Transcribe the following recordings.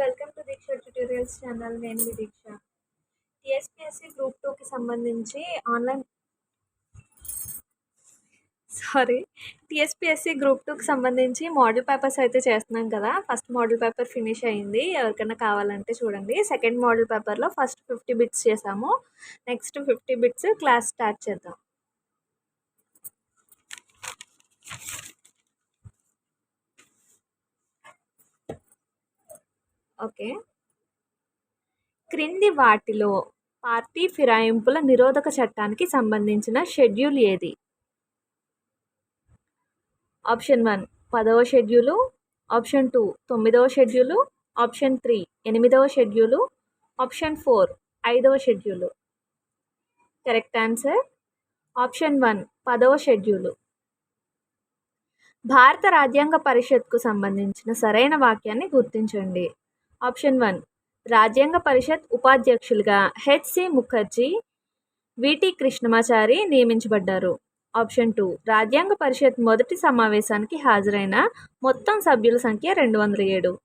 Welcome to Deeksha tutorials channel నేను మీ దీక్ష TSPSC group టూకి సంబంధించి ఆన్లైన్ సారీ టీఎస్పీఎస్సీ గ్రూప్ టూకి సంబంధించి మోడల్ పేపర్స్ అయితే చేస్తున్నాం కదా. ఫస్ట్ మోడల్ పేపర్ ఫినిష్ అయింది. ఎవరికైనా కావాలంటే చూడండి. సెకండ్ మోడల్ పేపర్లో ఫస్ట్ ఫిఫ్టీ బిట్స్ చేసాము. Next fifty bits class start చేద్దాం. ఓకే. క్రింది వాటిలో పార్టీ ఫిరాయింపుల నిరోధక చట్టానికి సంబంధించిన షెడ్యూల్ ఏది? ఆప్షన్ వన్ పదవ షెడ్యూలు ఆప్షన్ టూ తొమ్మిదవ షెడ్యూలు ఆప్షన్ త్రీ ఎనిమిదవ షెడ్యూలు ఆప్షన్ ఫోర్ ఐదవ schedule. Correct answer option one పదవ షెడ్యూలు. భారత రాజ్యాంగ పరిషత్కు సంబంధించిన సరైన వాక్యాన్ని గుర్తించండి. Option one. రాజ్యాంగ పరిషత్ ఉపాధ్యక్షులుగా H C Mukherjee V T Krishnamachari నియమించబడ్డారు. Option two. రాజ్యాంగ పరిషత్ మొదటి సమావేశానికి హాజరైన మొత్తం సభ్యుల సంఖ్య రెండు వందల ఏడు.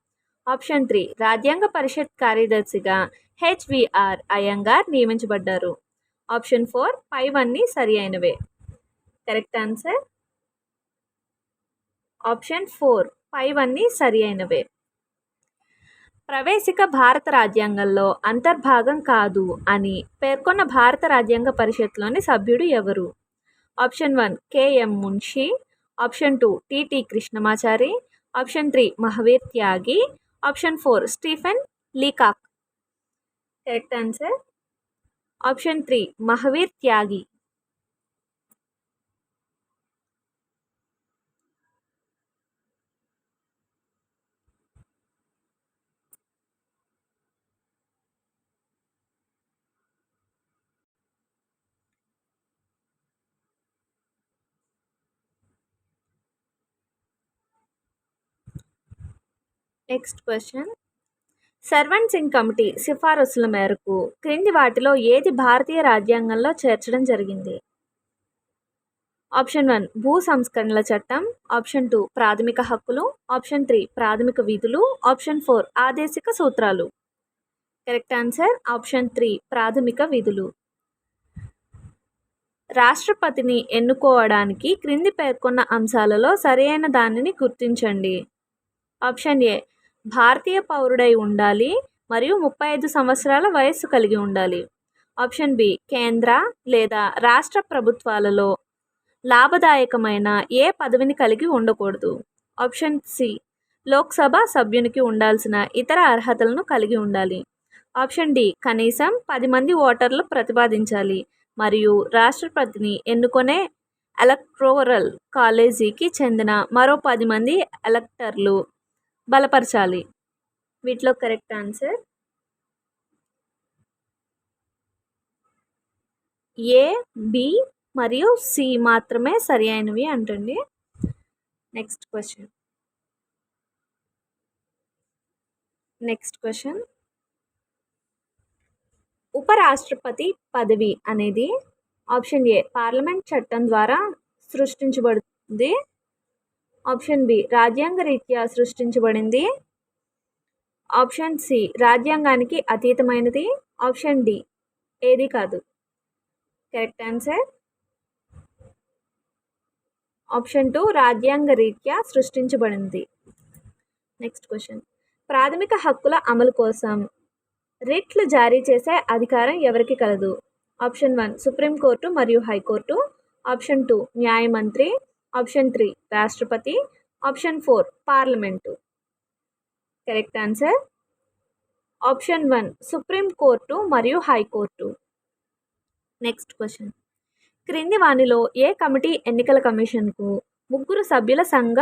Option three. రాజ్యాంగ పరిషత్ కార్యదర్శిగా హెచ్విఆర్ అయ్యంగార్ నియమించబడ్డారు. Option four. పైవన్నీ సరి అయినవే. Correct answer? Option four. పైవన్నీ సరి అయినవే. ప్రవేశిక భారత రాజ్యాంగంలో అంతర్భాగం కాదు అని పేర్కొన్న భారత రాజ్యాంగ పరిషత్లోని సభ్యుడు ఎవరు? Option one K M Munshi option two T T Krishnamachari option three Mahavir Tyagi option four Stephen Leacock. Correct answer option three Mahavir Tyagi. Next question servants Singh committee సిఫారసుల మేరకు క్రింది వాటిలో ఏది భారతీయ రాజ్యాంగంలో చేర్చడం జరిగింది? ఆప్షన్ వన్ భూ సంస్కరణల చట్టం. ఆప్షన్ టూ ప్రాథమిక హక్కులు. ఆప్షన్ త్రీ ప్రాథమిక విధులు. ఆప్షన్ ఫోర్ ఆదేశిక సూత్రాలు. కరెక్ట్ ఆన్సర్ ఆప్షన్ త్రీ ప్రాథమిక విధులు. రాష్ట్రపతిని ఎన్నుకోవడానికి క్రింది పేర్కొన్న అంశాలలో సరైన దానిని గుర్తించండి. ఆప్షన్ ఏ భారతీయ పౌరుడై ఉండాలి మరియు ముప్పై ఐదు సంవత్సరాల వయస్సు కలిగి ఉండాలి. ఆప్షన్ బి కేంద్ర లేదా రాష్ట్ర ప్రభుత్వాలలో లాభదాయకమైన ఏ పదవిని కలిగి ఉండకూడదు. ఆప్షన్ సి లోక్సభ సభ్యునికి ఉండాల్సిన ఇతర అర్హతలను కలిగి ఉండాలి. ఆప్షన్ డి కనీసం పది మంది ఓటర్లు ప్రతిపాదించాలి మరియు రాష్ట్రపతిని ఎన్నుకొనే ఎలక్ట్రోరల్ కాలేజీకి చెందిన మరో పది మంది ఎలక్టర్లు బలపరచాలి. వీటిలో కరెక్ట్ ఆన్సర్? ఏ బి మరియు సి మాత్రమే సరి అయినవి అంటండి. నెక్స్ట్ క్వశ్చన్ నెక్స్ట్ క్వశ్చన్ ఉపరాష్ట్రపతి పదవి అనేది ఆప్షన్ ఏ పార్లమెంట్ చట్టం ద్వారా సృష్టించబడుతుంది. ఆప్షన్ బి రాజ్యాంగ రీత్యా సృష్టించబడింది. ఆప్షన్ సి రాజ్యాంగానికి అతీతమైనది. ఆప్షన్ డి ఏది కాదు. Correct answer? ఆప్షన్ టూ రాజ్యాంగ రీత్యా సృష్టించబడింది. Next question. ప్రాథమిక హక్కుల అమలు కోసం రిట్లు జారీ చేసే అధికారం ఎవరికి కలదు? ఆప్షన్ వన్ సుప్రీంకోర్టు మరియు హైకోర్టు. ఆప్షన్ టూ న్యాయమంత్రి. ఆప్షన్ త్రీ రాష్ట్రపతి. Option four parliament. Correct answer option one supreme court మరియు హైకోర్టు నెక్స్ట్ క్వశ్చన్ క్రింది వానిలో ఏ కమిటీ ఎన్నికల కమిషన్కు ముగ్గురు సభ్యుల సంఘ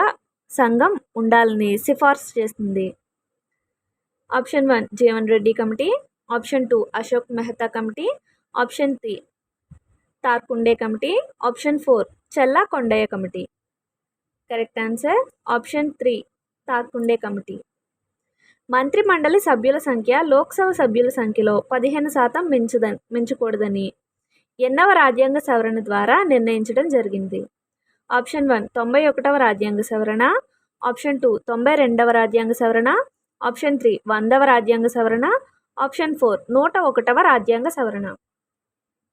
సంఘం ఉండాలని సిఫార్సు చేస్తుంది option one Jeevan Reddy committee. Option two Ashok Mehta committee. Option three Tarkunde committee option four Chella Kondaiah committee. Correct answer option three Tarkunde committee. మంత్రిమండలి సభ్యుల సంఖ్య లోక్సభ సభ్యుల సంఖ్యలో పదిహేను శాతం మించద మించకూడదని ఎన్నవ రాజ్యాంగ సవరణ ద్వారా నిర్ణయించడం జరిగింది. ఆప్షన్ వన్ తొంభై ఒకటవ రాజ్యాంగ సవరణ. ఆప్షన్ టూ తొంభై రెండవ రాజ్యాంగ సవరణ. ఆప్షన్ త్రీ వందవ రాజ్యాంగ సవరణ. ఆప్షన్ ఫోర్ నూట ఒకటవ రాజ్యాంగ సవరణ.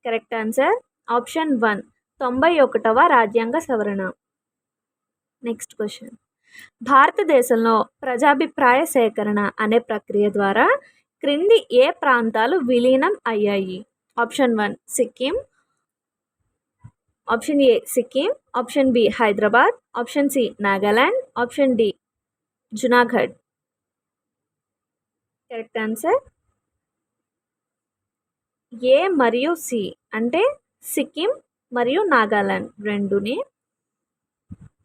కరెక్ట్ ఆన్సర్ ఆప్షన్ వన్ తొంభై ఒకటవ రాజ్యాంగ సవరణ. నెక్స్ట్ క్వశ్చన్ భారతదేశంలో ప్రజాభిప్రాయ సేకరణ అనే ప్రక్రియ ద్వారా క్రింది ఏ ప్రాంతాలు విలీనం అయ్యాయి? Option one Sikkim option A Sikkim option B Hyderabad option C Nagaland option D Junagadh correct answer A మరియు సి అంటే సిక్కిం మరియు నాగాలాండ్ రెండుని.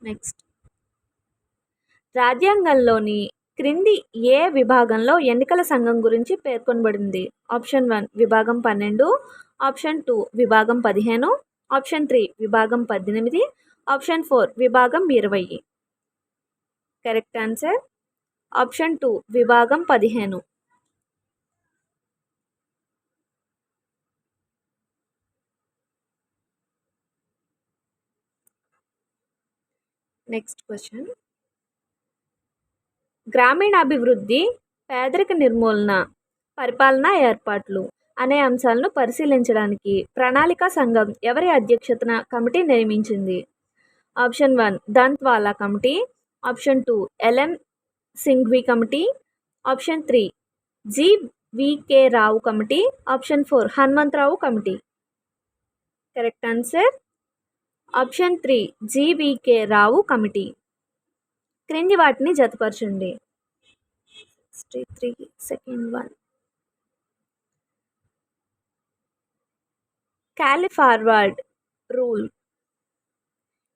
నెక్స్ట్. రాజ్యాంగంలోని క్రింది ఏ విభాగంలో ఎన్నికల సంఘం గురించి పేర్కొనబడింది? ఆప్షన్ వన్ విభాగం పన్నెండు ఆప్షన్ టూ విభాగం పదిహేను ఆప్షన్ త్రీ విభాగం పద్దెనిమిది ఆప్షన్ ఫోర్ విభాగం ఇరవై. Correct answer? ఆప్షన్ టూ విభాగం పదిహేను. నెక్స్ట్ క్వశ్చన్ గ్రామీణాభివృద్ధి పేదరిక నిర్మూలన పరిపాలనా ఏర్పాట్లు అనే అంశాలను పరిశీలించడానికి ప్రణాళిక సంఘం ఎవరి అధ్యక్షతన కమిటీ నియమించింది? Option one Dantwala committee. Option two L M Singhvi committee. Option three G V K Rao committee. Option four Hanumantha Rao committee. Correct answer option three G V K Rao committee. క్రింది వాటిని జతపరచండి. Three second one carry forward rule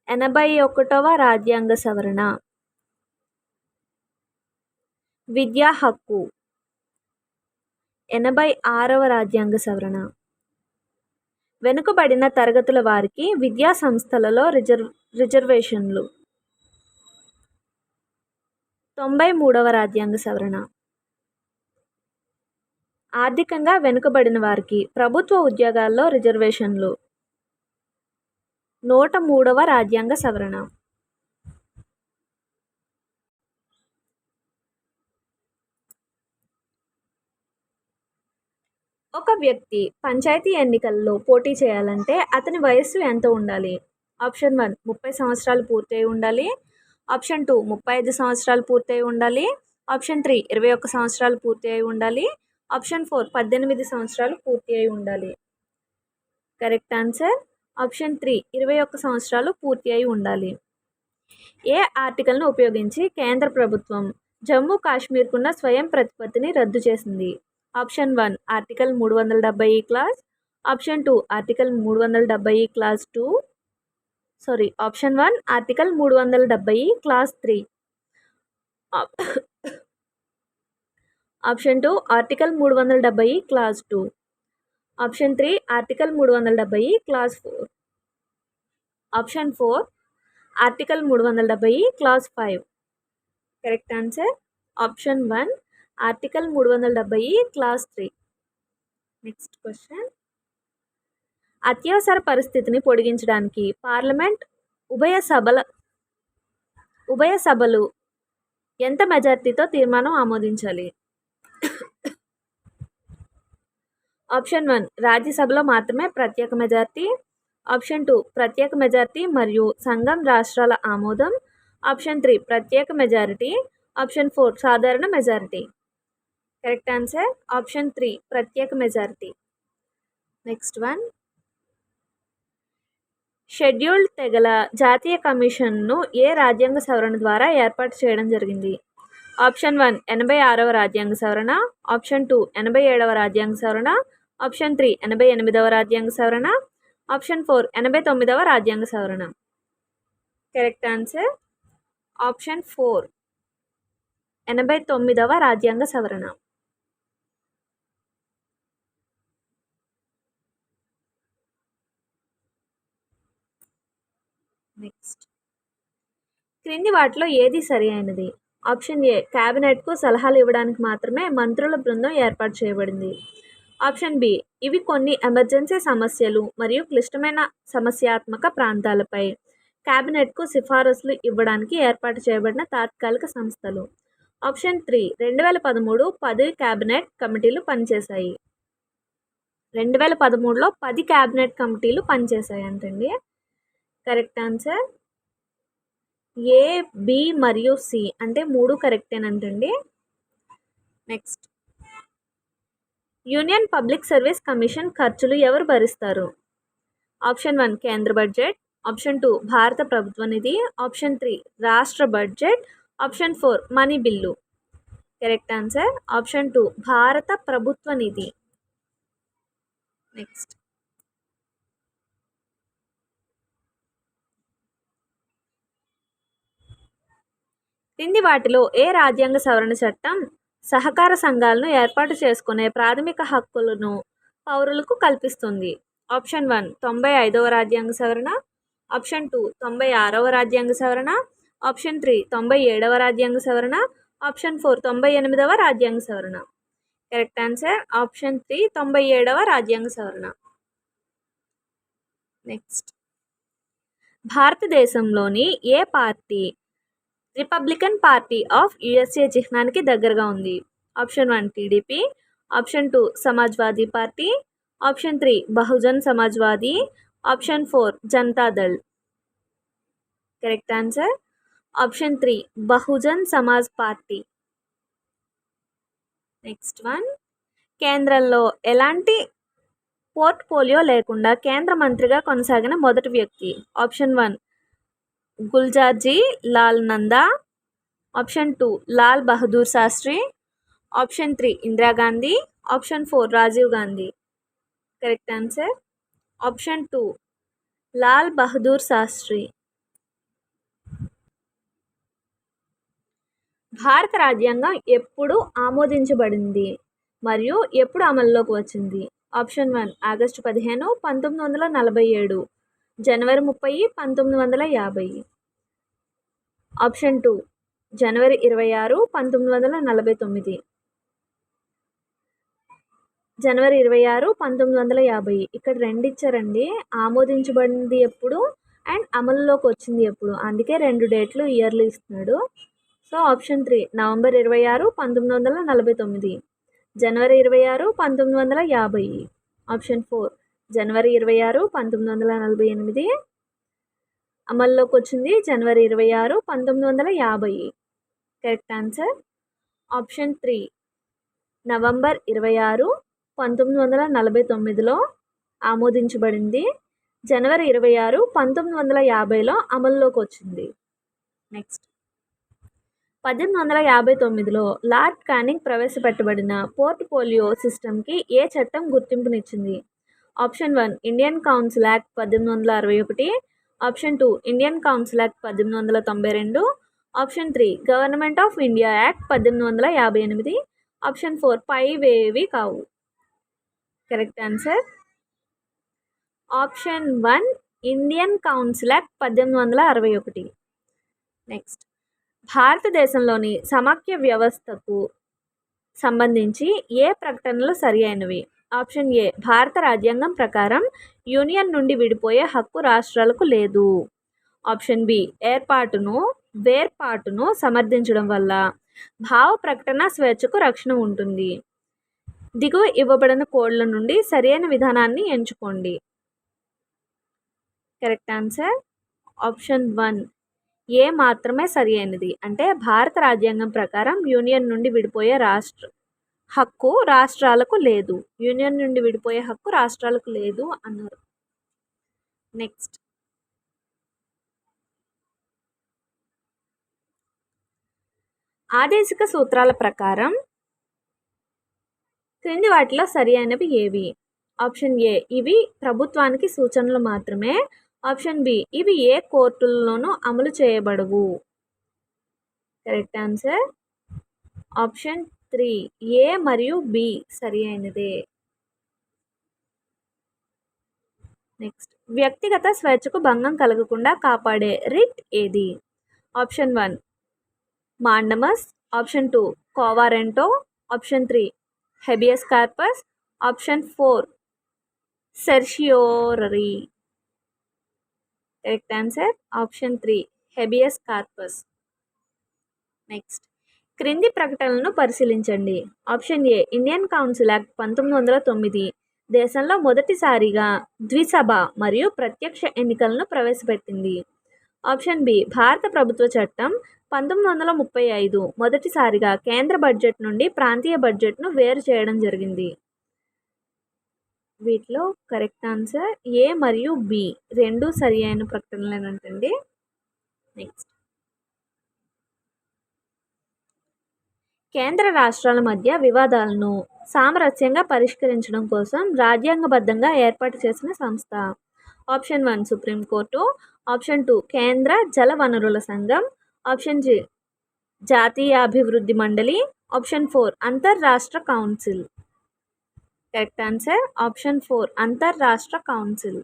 ఎనభై ఒకటవ రాజ్యాంగ సవరణ. విద్యా హక్కు. ఎనభై ఆరవ రాజ్యాంగ సవరణ. వెనుకబడిన తరగతుల వారికి విద్యా సంస్థలలో రిజర్వ్ రిజర్వేషన్లు. తొంభై మూడవ రాజ్యాంగ సవరణ. ఆర్థికంగా వెనుకబడిన వారికి ప్రభుత్వ ఉద్యోగాల్లో రిజర్వేషన్లు. నూట మూడవ రాజ్యాంగ సవరణ. ఒక వ్యక్తి పంచాయతీ ఎన్నికల్లో పోటీ చేయాలంటే అతని వయస్సు ఎంత ఉండాలి? ఆప్షన్ వన్ ముప్పై సంవత్సరాలు పూర్తయి ఉండాలి. ఆప్షన్ టూ ముప్పై ఐదు సంవత్సరాలు పూర్తయి ఉండాలి. ఆప్షన్ త్రీ ఇరవై ఒక్క సంవత్సరాలు పూర్తి అయి ఉండాలి. ఆప్షన్ ఫోర్ పద్దెనిమిది సంవత్సరాలు పూర్తి అయి ఉండాలి. Correct answer? ఆప్షన్ త్రీ ఇరవై ఒక్క సంవత్సరాలు పూర్తి అయి ఉండాలి. ఏ ఆర్టికల్ను ఉపయోగించి కేంద్ర ప్రభుత్వం జమ్మూ కాశ్మీర్కున్న స్వయం ప్రతిపత్తిని రద్దు చేసింది? ఆప్షన్ వన్ ఆర్టికల్ మూడు వందల డెబ్బై క్లాస్. ఆప్షన్ టూ ఆర్టికల్ మూడు వందల డెబ్బై clause two. Sorry option one article మూడు వందల డెబ్బై clause three. Option two article మూడు వందల డెబ్బై clause two. Option three article మూడు వందల డెబ్బై clause four. Option four article మూడు వందల డెబ్బై clause five. Correct answer option one article మూడు వందల డెబ్బై క్లాస్ త్రీ. నెక్స్ట్ క్వశ్చన్ అత్యవసర పరిస్థితిని పొడిగించడానికి పార్లమెంట్ ఉభయ సభల ఉభయ సభలు ఎంత మెజార్టీతో తీర్మానం ఆమోదించాలి? ఆప్షన్ వన్ రాజ్యసభలో మాత్రమే ప్రత్యేక మెజార్టీ. ఆప్షన్ టూ ప్రత్యేక మెజార్టీ మరియు సంఘం రాష్ట్రాల ఆమోదం. ఆప్షన్ త్రీ ప్రత్యేక మెజారిటీ. ఆప్షన్ ఫోర్ సాధారణ majority. Correct answer option three ప్రత్యేక మెజారిటీ నెక్స్ట్ వన్ షెడ్యూల్డ్ తెగల జాతీయ కమిషన్ను ఏ రాజ్యాంగ సవరణ ద్వారా ఏర్పాటు చేయడం జరిగింది? ఆప్షన్ వన్ ఎనభై ఆరవ రాజ్యాంగ సవరణ. ఆప్షన్ టూ ఎనభై ఏడవ రాజ్యాంగ సవరణ. ఆప్షన్ త్రీ ఎనభై ఎనిమిదవ రాజ్యాంగ సవరణ. ఆప్షన్ ఫోర్ ఎనభై తొమ్మిదవ రాజ్యాంగ సవరణ. కరెక్ట్ ఆన్సర్ ఆప్షన్ ఫోర్ ఎనభై తొమ్మిదవ రాజ్యాంగ సవరణ. నెక్స్ట్ క్రింది వాటిలో ఏది సరి అయినది? ఆప్షన్ ఏ క్యాబినెట్కు సలహాలు ఇవ్వడానికి మాత్రమే మంత్రుల బృందం ఏర్పాటు చేయబడింది. ఆప్షన్ బి ఇవి కొన్ని ఎమర్జెన్సీ సమస్యలు మరియు క్లిష్టమైన సమస్యాత్మక ప్రాంతాలపై. క్యాబినెట్కు సిఫారసులు ఇవ్వడానికి ఏర్పాటు చేయబడిన తాత్కాలిక సంస్థలు. ఆప్షన్ త్రీ రెండు వేల పదమూడు పది క్యాబినెట్ కమిటీలు పనిచేశాయి. రెండు వేల పదమూడులో పది క్యాబినెట్ కమిటీలు పనిచేశాయి అంటండి కరెక్ట్ ఆన్సర్? ఏ బి మరియు సి అంటే మూడు కరెక్టేనంటండి. Next. Union public service commission ఖర్చులు ఎవరు భరిస్తారు? ఆప్షన్ వన్ కేంద్ర బడ్జెట్. ఆప్షన్ టూ భారత ప్రభుత్వ నిధి. ఆప్షన్ త్రీ రాష్ట్ర budget. Option four money bill. Correct answer? Option two భారత ప్రభుత్వ నిధి. నెక్స్ట్. కింది వాటిలో ఏ రాజ్యాంగ సవరణ చట్టం సహకార సంఘాలను ఏర్పాటు చేసుకునే ప్రాథమిక హక్కులను పౌరులకు కల్పిస్తుంది? ఆప్షన్ వన్ తొంభై ఐదవ రాజ్యాంగ సవరణ. ఆప్షన్ టూ తొంభై ఆరవ రాజ్యాంగ సవరణ. ఆప్షన్ త్రీ తొంభై ఏడవ రాజ్యాంగ సవరణ. ఆప్షన్ ఫోర్ తొంభై ఎనిమిదవ రాజ్యాంగ సవరణ. Correct answer? ఆప్షన్ త్రీ తొంభై ఏడవ రాజ్యాంగ సవరణ. నెక్స్ట్. భారతదేశంలోని ఏ party republican party of USA చిహ్నానికి దగ్గరగా ఉంది. Option one T D P option two Samajwadi party. Option three Bahujan Samajwadi. Option four Janata Dal correct answer option three Bahujan Samaj party. Next one కేంద్రంలో ఎలాంటి portfolio లేకుండా కేంద్ర మంత్రిగా కొనసాగిన మొదటి వ్యక్తి? Option one Gulzari Lal Nanda. Option two Lal Bahadur Shastri. Option three Indira Gandhi option four Rajiv Gandhi. Correct answer? Option two Lal Bahadur Shastri. భారత రాజ్యాంగం ఎప్పుడు ఆమోదించబడింది మరియు ఎప్పుడు అమల్లోకి వచ్చింది? ఆప్షన్ వన్ ఆగస్టు పదిహేను పంతొమ్మిది వందల నలభై ఏడు. జనవరి ముప్పై పంతొమ్మిది వందల యాభై. ఆప్షన్ టూ జనవరి ఇరవై ఆరు పంతొమ్మిది వందల నలభై తొమ్మిది. జనవరి ఇరవై ఆరు పంతొమ్మిది వందల యాభై. ఇక్కడ రెండు ఇచ్చారండి. ఆమోదించబడింది ఎప్పుడు? అండ్ అమలులోకి వచ్చింది ఎప్పుడు? అందుకే రెండు డేట్లు ఇయర్లు ఇస్తున్నాడు. సో ఆప్షన్ త్రీ నవంబర్ ఇరవై ఆరు పంతొమ్మిది వందల నలభై తొమ్మిది. జనవరి ఇరవై ఆరు పంతొమ్మిది వందల యాభై. ఆప్షన్ ఫోర్ జనవరి ఇరవై ఆరు పంతొమ్మిది వందల నలభై ఎనిమిది. అమల్లోకి వచ్చింది జనవరి ఇరవై ఆరు పంతొమ్మిది వందల యాభై. Correct answer option three November ఇరవై ఆరు పంతొమ్మిది వందల నలభై తొమ్మిదిలో ఆమోదించబడింది. జనవరి ఇరవై ఆరు పంతొమ్మిది వందల యాభైలో అమల్లోకి వచ్చింది. నెక్స్ట్ పద్దెనిమిది వందల యాభై తొమ్మిదిలో లార్డ్ కానింగ్ ప్రవేశపెట్టబడిన పోర్ట్ఫోలియో సిస్టమ్కి ఏ చట్టం గుర్తింపునిచ్చింది? Option one Indian council act పద్దెనిమిది వందల అరవై ఒకటి option two Indian council act పద్దెనిమిది వందల తొంభై రెండు option three government of India act పద్దెనిమిది వందల యాభై ఎనిమిది ఆప్షన్ ఫోర్ పైవేవి కావు. Correct answer? Option one Indian council act పద్దెనిమిది వందల అరవై ఒకటి. నెక్స్ట్. భారతదేశంలోని సమాఖ్య వ్యవస్థకు సంబంధించి ఏ ప్రకటనలు సరి అయినవి? ఆప్షన్ ఏ భారత రాజ్యాంగం ప్రకారం యూనియన్ నుండి విడిపోయే హక్కు రాష్ట్రాలకు లేదు. ఆప్షన్ బి ఏర్పాటును వేర్పాటును సమర్థించడం వల్ల భావ ప్రకటన స్వేచ్ఛకు రక్షణ ఉంటుంది. దిగువ ఇవ్వబడిన కోడ్ల నుండి సరైన విధానాన్ని ఎంచుకోండి. Correct answer? Option one A మాత్రమే సరి అయినది. అంటే భారత రాజ్యాంగం ప్రకారం యూనియన్ నుండి విడిపోయే రాష్ట్ర హక్కు రాష్ట్రాలకు లేదు. యూనియన్ నుండి విడిపోయే హక్కు రాష్ట్రాలకు లేదు అన్నారు. నెక్స్ట్. ఆదేశిక సూత్రాల ప్రకారం క్రింది వాటిలో సరి అయినవి ఏవి? ఆప్షన్ ఏ ఇవి ప్రభుత్వానికి సూచనలు మాత్రమే. ఆప్షన్ బి ఇవి ఏ కోర్టుల్లోనూ అమలు చేయబడవు. Correct answer? Option three. A మరియు బి సరి అయినదే నెక్స్ట్ వ్యక్తిగత స్వేచ్ఛకు భంగం కలగకుండా కాపాడే రిట్ ఏది? Option one mandamus. Option two quo warranto. Option three habeas corpus. Option four certiorari. Correct answer option three habeas corpus. Next క్రింది ప్రకటనలను పరిశీలించండి. Option A Indian council act పంతొమ్మిది వందల తొమ్మిది. దేశంలో మొదటిసారిగా ద్విసభ మరియు ప్రత్యక్ష ఎన్నికలను ప్రవేశపెట్టింది. ఆప్షన్ బి భారత ప్రభుత్వ చట్టం పంతొమ్మిది వందల ముప్పై ఐదు మొదటిసారిగా కేంద్ర బడ్జెట్ నుండి ప్రాంతీయ బడ్జెట్ను వేరు చేయడం జరిగింది. వీటిలో కరెక్ట్ ఆన్సర్ ఏ మరియు బి రెండు సరి అయిన ప్రకటనలేనంటండి. నెక్స్ట్. కేంద్ర రాష్ట్రాల మధ్య వివాదాలను సామరస్యంగా పరిష్కరించడం కోసం రాజ్యాంగబద్ధంగా ఏర్పాటు చేసిన సంస్థ. Option one supreme court option two కేంద్ర జల వనరుల సంఘం ఆప్షన్ జి జాతీయ అభివృద్ధి మండలి ఆప్షన్ ఫోర్ అంతర్రాష్ట్ర council. Correct answer? Option four అంతర్రాష్ట్ర కౌన్సిల్.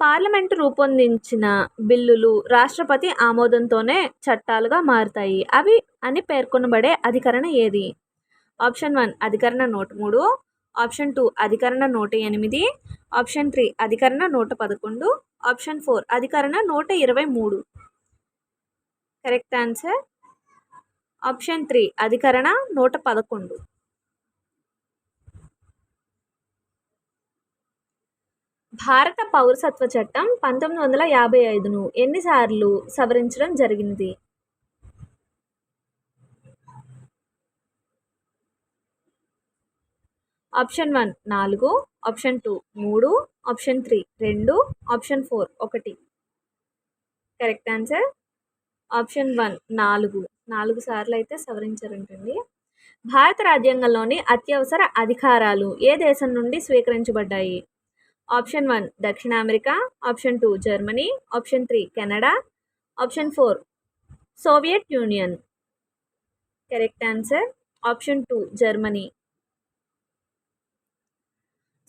పార్లమెంటు రూపొందించిన బిల్లులు రాష్ట్రపతి ఆమోదంతోనే చట్టాలుగా మారుతాయి. అవి అని పేర్కొనబడే అధికరణ ఏది? ఆప్షన్ వన్ అధికరణ నూట మూడు. ఆప్షన్ టూ అధికరణ నూట ఎనిమిది. ఆప్షన్ త్రీ అధికరణ నూట పదకొండు. ఆప్షన్ ఫోర్ అధికరణ నూట ఇరవై మూడు. Correct answer? ఆప్షన్ త్రీ అధికరణ నూట పదకొండు. భారత పౌరసత్వ చట్టం పంతొమ్మిది వందల యాభై ఐదును ఎన్నిసార్లు సవరించడం జరిగింది ఆప్షన్ వన్ నాలుగు ఆప్షన్ టూ మూడు ఆప్షన్ త్రీ రెండు ఆప్షన్ ఫోర్ ఒకటి. Correct answer? ఆప్షన్ వన్ నాలుగు. నాలుగు సార్లు అయితే సవరించారంటండి. భారత రాజ్యాంగంలోని అత్యవసర అధికారాలు ఏ దేశం నుండి స్వీకరించబడ్డాయి? ఆప్షన్ వన్ దక్షిణ America option two Germany option three Canada option four Soviet Union. Correct answer option two Germany.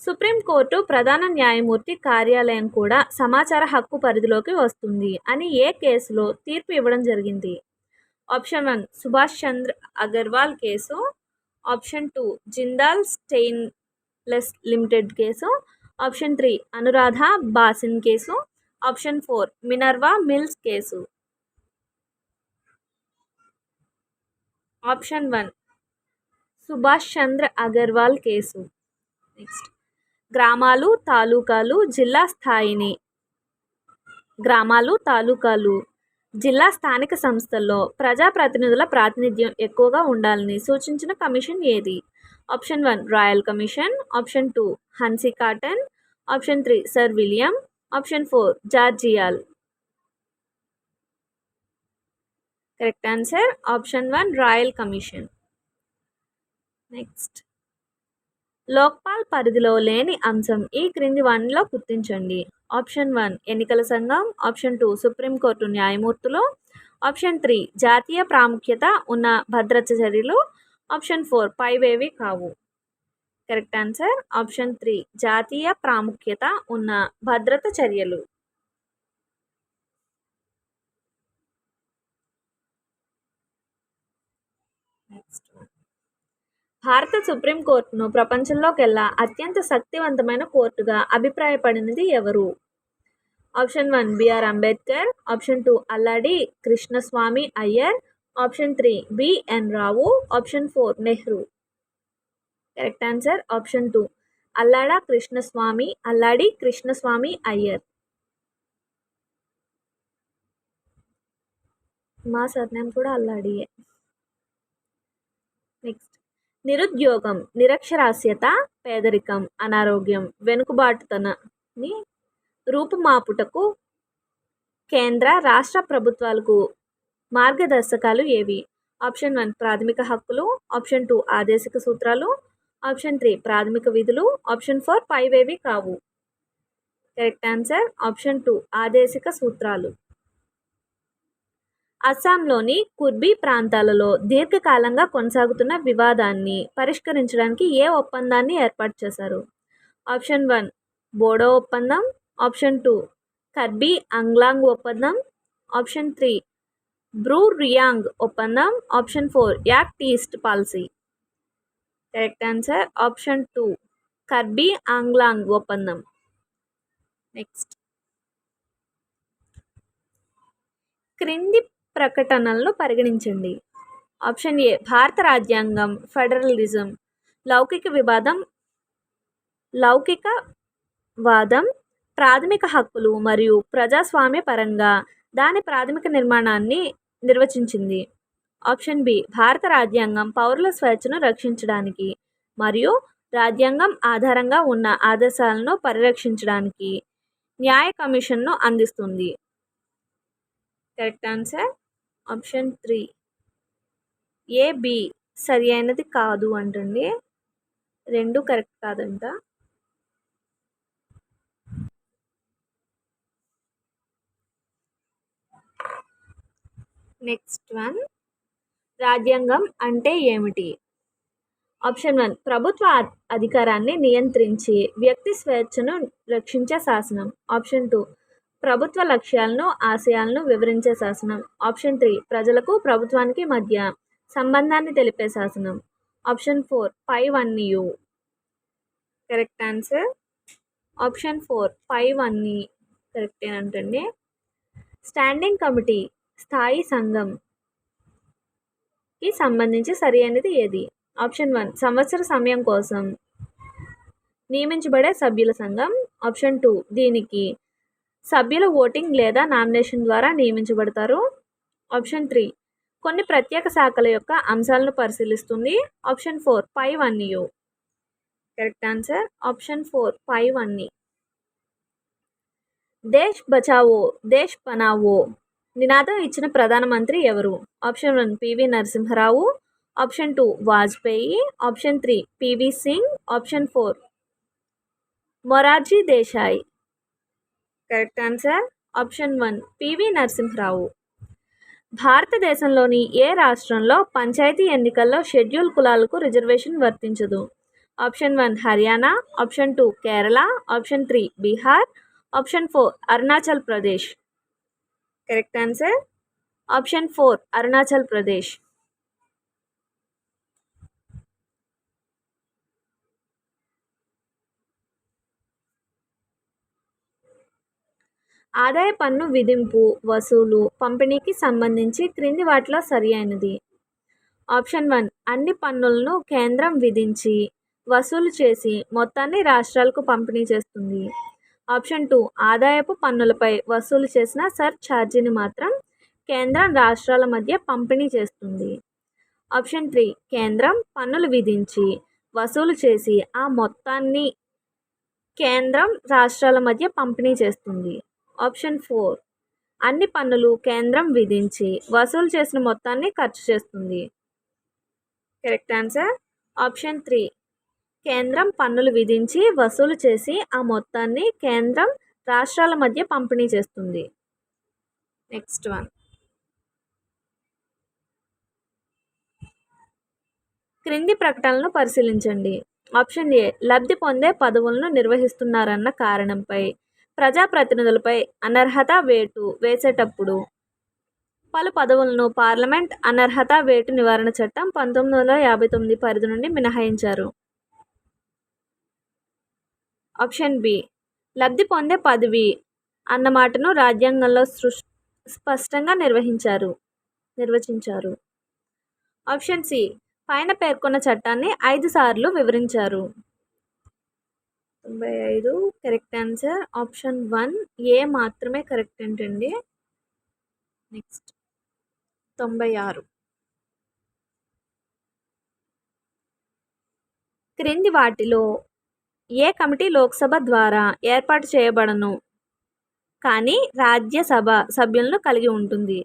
Supreme court ప్రధాన న్యాయమూర్తి కార్యాలయం కూడా సమాచార హక్కు పరిధిలోకి వస్తుంది అని ఏ కేసులో తీర్పు ఇవ్వడం జరిగింది? Option one Subhash Chandra Agarwal case option two Jindal stainless limited case option three Anuradha Bhasin case. Option four Minerva Mills case. Option one Subhash Chandra Agarwal case. Next గ్రామాలు తాలూకాలు జిల్లా స్థాయిని. గ్రామాలు తాలూకాలు జిల్లా స్థానిక సంస్థల్లో ప్రజాప్రతినిధుల ప్రాతినిధ్యం ఎక్కువగా ఉండాలని సూచించిన కమిషన్ ఏది? Option one royal commission option two హన్సీ cotton option three sir William option four జార్జియాల్ correct answer option one royal commission next Lokpal పరిధిలో లేని అంశం ఈ క్రింది వన్లో గుర్తించండి. ఆప్షన్ వన్ ఎన్నికల సంఘం. ఆప్షన్ టూ సుప్రీంకోర్టు న్యాయమూర్తులు. ఆప్షన్ త్రీ జాతీయ ప్రాముఖ్యత ఉన్న భద్రత చర్యలు ఆప్షన్ ఫోర్ పైవేవి కావు. కరెక్ట్ ఆన్సర్ ఆప్షన్ త్రీ జాతీయ ప్రాముఖ్యత ఉన్న భద్రత చర్యలు. భారత సుప్రీంకోర్టును ప్రపంచంలోకెల్లా అత్యంత శక్తివంతమైన కోర్టుగా అభిప్రాయపడినది ఎవరు? Option one B R Ambedkar option two Alladi Krishnaswami Iyer option three B N Rao option four Nehru correct answer option two Allada Krishnaswami Alladi Krishnaswami Iyer మా సర్నేమ్ కూడా అల్లాడియే. నెక్స్ట్ నిరుద్యోగం నిరక్షరాస్యత పేదరికం అనారోగ్యం వెనుకబాటుతనని రూపుమాపుటకు కేంద్ర రాష్ట్ర ప్రభుత్వాలకు మార్గదర్శకాలు ఏవి? ఆప్షన్ వన్ ప్రాథమిక హక్కులు. ఆప్షన్ టూ ఆదేశిక సూత్రాలు. ఆప్షన్ త్రీ ప్రాథమిక విధులు. ఆప్షన్ ఫోర్ పైవేవి కావు. Correct answer? ఆప్షన్ టూ ఆదేశిక సూత్రాలు. అస్సాంలోని కుర్బీ ప్రాంతాలలో దీర్ఘకాలంగా కొనసాగుతున్న వివాదాన్ని పరిష్కరించడానికి ఏ ఒప్పందాన్ని ఏర్పాటు చేశారు? ఆప్షన్ వన్ బోడో ఒప్పందం. ఆప్షన్ టూ కర్బీ అంగ్లాంగ్ ఒప్పందం. ఆప్షన్ త్రీ బ్రూ రియాంగ్ ఒప్పందం option four act east policy correct answer option two Karbi Anglong ఒప్పందం. నెక్స్ట్ క్రింది ప్రకటనలను పరిగణించండి. ఆప్షన్ ఏ భారత రాజ్యాంగం ఫెడరలిజం లౌకిక వివాదం లౌకిక వాదం ప్రాథమిక హక్కులు మరియు ప్రజాస్వామ్య పరంగా దాని ప్రాథమిక నిర్మాణాన్ని నిర్వచించింది. ఆప్షన్ బి భారత రాజ్యాంగం పౌరుల స్వేచ్ఛను రక్షించడానికి మరియు రాజ్యాంగం ఆధారంగా ఉన్న ఆదేశాలను పరిరక్షించడానికి న్యాయ కమిషన్ను అందిస్తుంది. Correct answer? Option three. A B సరి అయినది కాదు అంటండి. రెండు కరెక్ట్ కాదంట. నెక్స్ట్ వన్ రాజ్యాంగం అంటే ఏమిటి? ఆప్షన్ వన్ ప్రభుత్వ అధికారాన్ని నియంత్రించి వ్యక్తి స్వేచ్ఛను రక్షించే శాసనం. ఆప్షన్ టూ ప్రభుత్వ లక్ష్యాలను ఆశయాలను వివరించే శాసనం. ఆప్షన్ త్రీ ప్రజలకు ప్రభుత్వానికి మధ్య సంబంధాన్ని తెలిపే శాసనం. Option four five one U. Correct answer option four five one కరెక్టేనంటండి standing committee స్థాయి సంఘం కి సంబంధించి సరి అయినది ఏది? ఆప్షన్ వన్ సంవత్సర సమయం కోసం నియమించబడే సభ్యుల సంఘం. ఆప్షన్ టూ దీనికి సభ్యుల ఓటింగ్ లేదా నామినేషన్ ద్వారా నియమించబడతారు. ఆప్షన్ త్రీ కొన్ని ప్రత్యేక శాఖల యొక్క అంశాలను పరిశీలిస్తుంది. ఆప్షన్ ఫోర్ పై one U correct answer option four పై వన్ దేశ్ బచావో దేశ్ పనావో. నినాదం ఇచ్చిన ప్రధానమంత్రి ఎవరు? Option one P V Narasimharao option two Vajpayee option three P V Singh option four Morarji Desai. Correct answer? Option one P V Narasimharao. భారతదేశంలోని ఏ రాష్ట్రంలో పంచాయతీ ఎన్నికల్లో షెడ్యూల్ కులాలకు రిజర్వేషన్ వర్తించదు? Option one Haryana option two Kerala option three Bihar option four Arunachal Pradesh. Correct answer option four Arunachal Pradesh ఆదాయ పన్ను విధింపు వసూలు పంపిణీకి సంబంధించి క్రింది వాటిలో సరి అయినది ఆప్షన్ వన్ అన్ని పన్నులను కేంద్రం విధించి వసూలు చేసి మొత్తాన్ని రాష్ట్రాలకు పంపిణీ చేస్తుంది. ఆప్షన్ టూ ఆదాయపు పన్నులపై వసూలు చేసిన సర్ ఛార్జీని మాత్రం కేంద్రం రాష్ట్రాల మధ్య పంపిణీ చేస్తుంది. ఆప్షన్ త్రీ కేంద్రం పన్నులు విధించి వసూలు చేసి ఆ మొత్తాన్ని కేంద్రం రాష్ట్రాల మధ్య పంపిణీ చేస్తుంది. ఆప్షన్ ఫోర్ అన్ని పన్నులు కేంద్రం విధించి వసూలు చేసిన మొత్తాన్ని ఖర్చు చేస్తుంది. Correct answer? ఆప్షన్ త్రీ కేంద్రం పన్నులు విధించి వసూలు చేసి ఆ మొత్తాన్ని కేంద్రం రాష్ట్రాల మధ్య పంపిణీ చేస్తుంది. నెక్స్ట్ వన్ క్రింది ప్రకటనలను పరిశీలించండి. ఆప్షన్ ఏ లబ్ధి పొందే పదవులను నిర్వహిస్తున్నారన్న కారణంపై ప్రజాప్రతినిధులపై అనర్హత వేటు వేసేటప్పుడు పలు పదవులను పార్లమెంట్ అనర్హత వేటు నివారణ చట్టం పంతొమ్మిది వందల యాభై తొమ్మిది పరిధి నుండి మినహాయించారు. Option B. లబ్ధి పొందే పదవి అన్న మాటను రాజ్యాంగంలో సృష్ స్పష్టంగా నిర్వహించారు నిర్వచించారు. Option C. పైన పేర్కొన్న చట్టాన్ని ఐదు సార్లు వివరించారు. తొంభై ఐదు correct answer. Option one A మాత్రమే కరెక్ట్ ఏంటండి నెక్స్ట్. తొంభై ఆరు. క్రింది వాటిలో ఏ కమిటీ లోక్సభ ద్వారా ఏర్పాటు చేయబడను? కానీ రాజ్యసభ సభ్యులను కలిగి ఉంటుంది.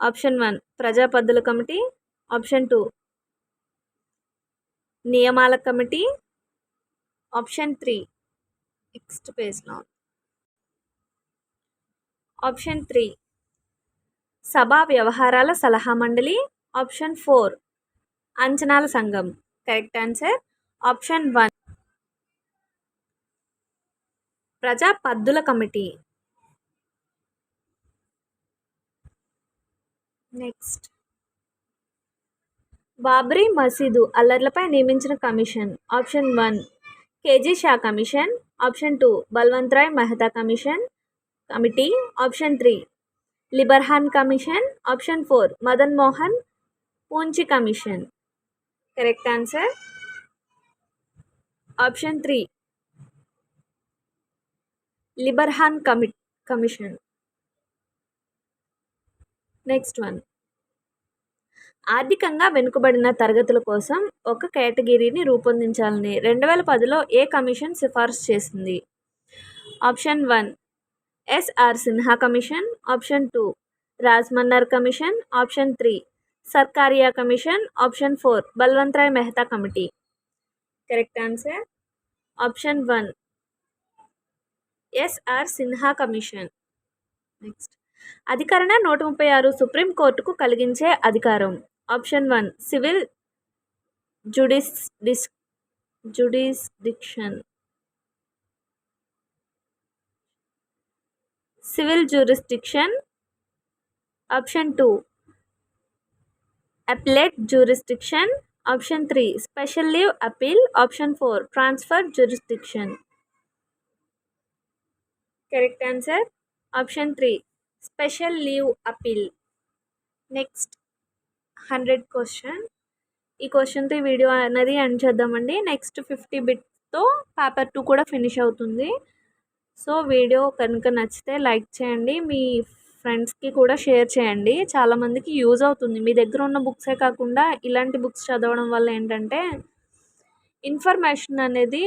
ఆప్షన్ వన్ ప్రజాపద్దుల కమిటీ. ఆప్షన్ టూ నియమాల కమిటీ. ఆప్షన్ త్రీ నెక్స్ట్ పేజ్లో ఆప్షన్ త్రీ సభా వ్యవహారాల సలహా మండలి. ఆప్షన్ ఫోర్ అంచనాల సంఘం. Correct answer? Option one. ప్రజా పద్దుల కమిటీ. నెక్స్ట్. బాబ్రీ మసీదు అల్లర్లపై నియమించిన commission. Option one. KG Shah commission. Option two. Balwant Rai Mehta commission. Committee. Option three. Liberhan commission. Option four. Madan Mohan Punchhi commission. Correct answer? Option three. Liberhan కమి commission. Next one. ఆర్థికంగా వెనుకబడిన తరగతుల కోసం ఒక కేటగిరీని రూపొందించాలని రెండు వేల పదిలో ఏ commission సిఫార్సు చేసింది? Option one. S R Sinha commission. Option two. Rajamannar commission. Option three. Sarkaria commission. Option four. Balwantrai Mehta committee. Correct answer? Option one. S R Sinha commission. Next. అధికరణ నూట ముప్పై ఆరు సుప్రీంకోర్టుకు కలిగించే అధికారం. ఆప్షన్ వన్ సివిల్ జుడిస్ డిస్ jurisdiction. Civil jurisdiction option two. Appellate jurisdiction option three special leave appeal option four transfer jurisdiction correct answer option three special leave appeal next hundred question ఈ క్వశ్చన్తో ఈ video అనేది ఎండ్ చేద్దామండి. Next fifty బిట్తో paper two కూడా finish అవుతుంది. So video కనుక నచ్చితే like చేయండి. మీ ఫ్రెండ్స్కి కూడా షేర్ చేయండి. చాలామందికి యూజ్ అవుతుంది. మీ దగ్గర ఉన్న బుక్సే కాకుండా ఇలాంటి బుక్స్ చదవడం వల్ల ఏంటంటే ఇన్ఫర్మేషన్ అనేది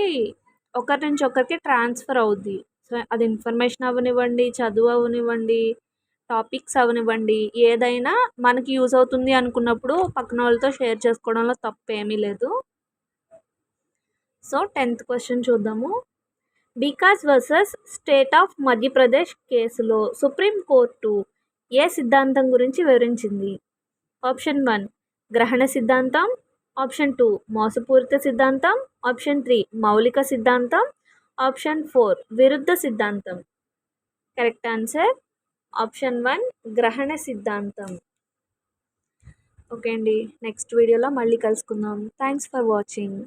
ఒకరి నుంచి ఒకరికి ట్రాన్స్ఫర్ అవుద్ది. సో అది ఇన్ఫర్మేషన్ అవనివ్వండి చదువు అవనివ్వండి టాపిక్స్ అవనివ్వండి ఏదైనా మనకి యూజ్ అవుతుంది అనుకున్నప్పుడు పక్కన వాళ్ళతో షేర్ చేసుకోవడంలో తప్పు ఏమీ లేదు. సో టెన్త్ క్వశ్చన్ చూద్దాము. Bikash versus state of Madhya Pradesh కేసులో సుప్రీంకోర్టు ఏ సిద్ధాంతం గురించి వివరించింది? ఆప్షన్ వన్ గ్రహణ సిద్ధాంతం. ఆప్షన్ టూ మోసపూరిత సిద్ధాంతం. ఆప్షన్ త్రీ మౌలిక సిద్ధాంతం. ఆప్షన్ ఫోర్ విరుద్ధ సిద్ధాంతం. Correct answer? ఆప్షన్ వన్ గ్రహణ సిద్ధాంతం. ఓకే అండి నెక్స్ట్ వీడియోలో మళ్ళీ కలుసుకుందాం. Thanks for watching.